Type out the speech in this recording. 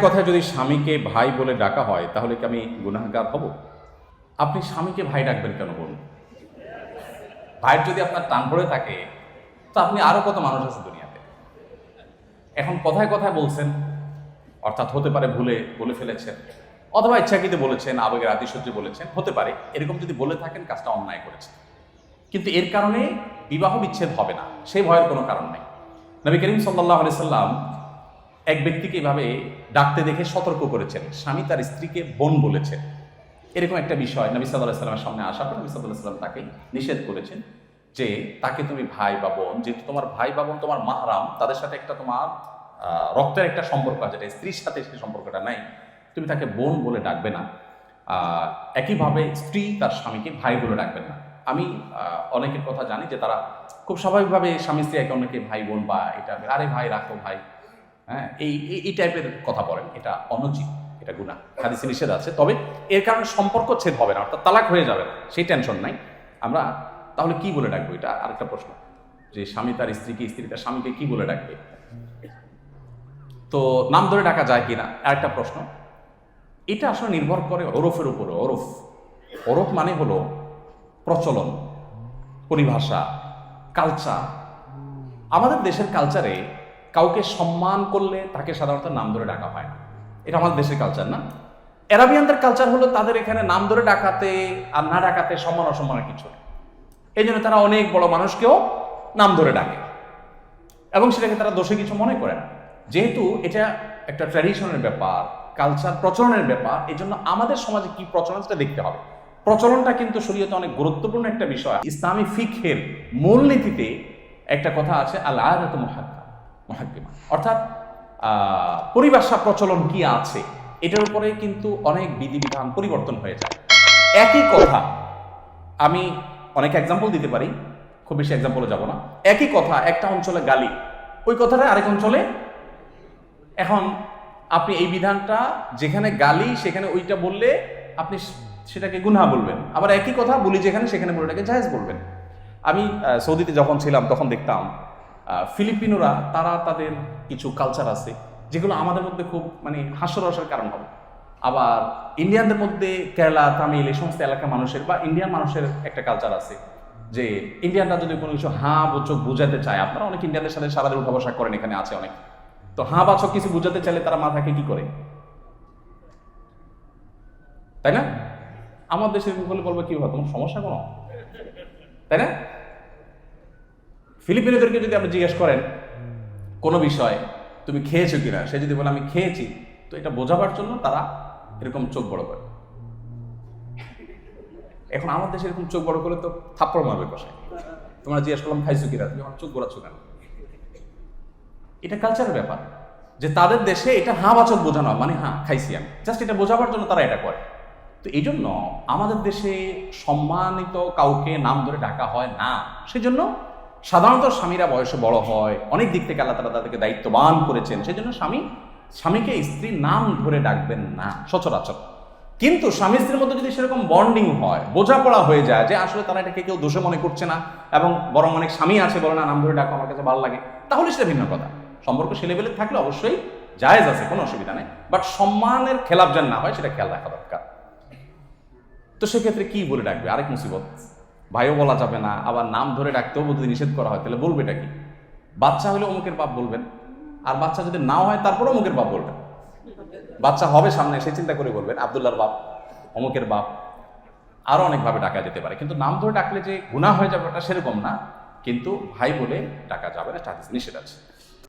কথায় যদি স্বামীকে ভাই বলে ডাকা হয়, তাহলে কি আমি গুনাহগার হব? আপনি স্বামীকে ভাই ডাকবেন কেন বলুন? ভাইয়ের যদি আপনার টান পড়ে থাকে, তো আপনি আরও কত মানুষ আছে দুনিয়াতে? এখন কথায় কথায় বলছেন, অর্থাৎ হতে পারে ভুলে বলে ফেলেছেন, অথবা ইচ্ছাকৃত বলেছেন, আবেগের আতিশয্য বলেছেন, হতে পারে, এরকম যদি বলে থাকেন, কাজটা অন্যায় করেছেন। কিন্তু এর কারণে বিবাহ বিচ্ছেদ হবে না, সেই ভয়ের কোনো কারণ নেই। নবী করিম সাল্লাহ সাল্লাম এক ব্যক্তিকে এভাবে ডাকতে দেখে সতর্ক করেছেন। স্বামী তার স্ত্রীকে বোন বলেছেন। এরকম একটা বিষয় নবী সাল্লাহ সাল্লামের সামনে আসার পর নবী সাল্লাহ সাল্লাম তাকে নিষেধ করেছেন যে, তাকে তুমি ভাই বা বোন, যেহেতু তোমার ভাই বা বোন তোমার মাহারাম, তাদের সাথে একটা তোমার রক্তের একটা সম্পর্ক আছে যেটা স্ত্রীর সাথে সেই সম্পর্কটা নাই, তুমি তাকে বোন বলে ডাকবে না। একইভাবে স্ত্রী তার স্বামীকে ভাই বলে ডাকবেন না। আমি অনেকের কথা জানি যে তারা খুব স্বাভাবিকভাবে স্বামী স্ত্রী একে অন্যকে ভাই, বোন বা এটা আরে ভাই, রাখো ভাই। হ্যাঁ এই, এই- টাইপের কথা বলেন। এটা অনুচিত এটা গুণা হাদিসে নিষেধ আছে। তবে এর কারণে সম্পর্ক ছেদ হবে না, অর্থাৎ তালাক হয়ে যাবে সেই টেনশন নাই। আমরা তাহলে কি বলে ডাকবো? এটা আরেকটা প্রশ্ন। যে স্বামী তার স্ত্রীকে, স্ত্রী তার স্বামীকে কি বলে ডাকবে? তো নাম ধরে ডাকা যায় কিনা? আরেকটা প্রশ্ন। এটা আসলে নির্ভর করে ওরফের উপরে ওরফ ওরফ মানে হলো প্রচলন, পরিভাষা কালচার আমাদের দেশের কালচারে কাউকে সম্মান করলে তাকে সাধারণত নাম ধরে ডাকা হয় না। এটা আমাদের দেশের কালচার না? অ্যারাবিয়ানদের কালচার হলো তাদের এখানে নাম ধরে ডাকাতে আর না ডাকাতে সম্মান অসম্মানের কিছু এই জন্য তারা অনেক বড় মানুষকেও নাম ধরে ডাকে। এবং সেটাকে তারা দোষে কিছু মনে করে না। যেহেতু এটা একটা ট্র্যাডিশনের ব্যাপার কালচার প্রচলনের ব্যাপার, এই জন্য আমাদের সমাজে কি প্রচলন সেটা দেখতে হবে। প্রচলনটা কিন্তু শরীয়তে অনেক গুরুত্বপূর্ণ একটা বিষয়। ইসলামী ফিকহের মূলনীতিতে একটা কথা আছে আল আয়াত মহাক্কা। মহাক্কিমা অর্থাৎ পরিভাষা প্রচলন কি আছে, এটার উপরে কিন্তু অনেক বিধিবিধান পরিবর্তন হয়ে যায়। একই কথা, আমি অনেক এক্সাম্পল দিতে পারি, খুব বেশি এক্সাম্পলে যাব না। একই কথা, একটা অঞ্চলে গালি, ওই কথাটা আরেক অঞ্চলে, এখন আপনি এই বিধানটা, যেখানে গালি, সেখানে ওইটা বললে আপনি সেটাকে গুনহা বলবেন। আবার একই কথা, বলি যেখানে, সেখানে বলে এটাকে জায়েজ বলবেন। আমি সৌদিতে যখন ছিলাম, তখন দেখতাম ফিলিপিনোরা, তারা তাদের কিছু কালচার আছে, যেগুলো আমাদের মধ্যে খুব মানে হাস্যরসের কারণ হবে। আবার ইন্ডিয়ানদের মধ্যে কেরালা, তামিল এই সমস্ত এলাকার মানুষের বা ইন্ডিয়ান মানুষের একটা কালচার আছে, যে ইন্ডিয়ানরা যদি কোনো কিছু হাঁ বা চোখ বুঝাতে চায়, আপনারা অনেক ইন্ডিয়ানদের সাথে সারাদিন উঠা বসা করেন এখানে আছে অনেক। তো হাঁ বা চোখ কিছু বুঝাতে চাইলে তারা মাথাকে কি করে? তাই না? আমার দেশে বলে বলবে কি তোমার সমস্যা কোনো? তাই না? ফিলিপিনোদেরকে যদি আপনি জিজ্ঞেস করেন, কোনো বিষয়ে তুমি খেয়েছো কিনা? সে যদি বলে, আমি খেয়েছি। তো এটা বোঝাবার জন্য তারা এরকম চোখ বড় করে। এখন আমার দেশে এরকম চোখ বড় করে তো থাপ্পড় মারবে কষায়। তোমরা জিজ্ঞেস করলাম, খাইছো কিনা? তুমি আমার চোখ গোড়াচ্ছ কেন? এটা কালচারের ব্যাপার। যে তাদের দেশে এটা হাঁ বাচক বোঝানো মানে হ্যাঁ খাইছি আমি। জাস্ট এটা বোঝাবার জন্য তারা এটা করে। তো এই জন্য আমাদের দেশে সম্মানিত কাউকে নাম ধরে ডাকা হয় না। সেজন্য সাধারণত স্বামীরা বয়সে বড় হয়, অনেক দিক থেকে আল্লাহ তালা তাদেরকে দায়িত্ববান করেছেন, সেজন্য স্বামী, স্বামীকে স্ত্রীর নাম ধরে ডাকবেন না, সচরাচর। কিন্তু স্বামী স্ত্রীর মধ্যে যদি সেরকম বন্ডিং হয়, বোঝাপড়া হয়ে যায় যে আসলে তারা এটাকে কেউ দোষে মনে করছে না, এবং বরং অনেক স্বামী আছে বলে, না, নাম ধরে ডাকো, আমার কাছে ভালো লাগে। তাহলে সেটা ভিন্ন কথা। সম্পর্ক সে লেভেলে থাকলে অবশ্যই জায়েজ আছে, কোনো অসুবিধা নেই। বাট সম্মানের খেলাপ যেন না হয়, সেটা খেয়াল রাখা দরকার। তো সেক্ষেত্রে কি বলে ডাকবে? আরেক মুসিবত। ভাইও বলা যাবে না, আবার নাম ধরে ডাকতেও যদি নিষেধ করা হয়, তাহলে বলবে এটা কি? বাচ্চা হলে অমুকের বাপ বলবেন, আর বাচ্চা যদি নাও হয় তারপরে অমুকের বাপ বলবেন। বাচ্চা হবে সামনে, সে চিন্তা করে বলবেন আবদুল্লার বাপ, অমুকের বাপ। আরও অনেকভাবে ডাকা যেতে পারে, কিন্তু নাম ধরে ডাকলে যে গুণা হয়ে যাবে ওটা সেরকম না, কিন্তু ভাই বলে ডাকা যাবে না নিষেধ আছে।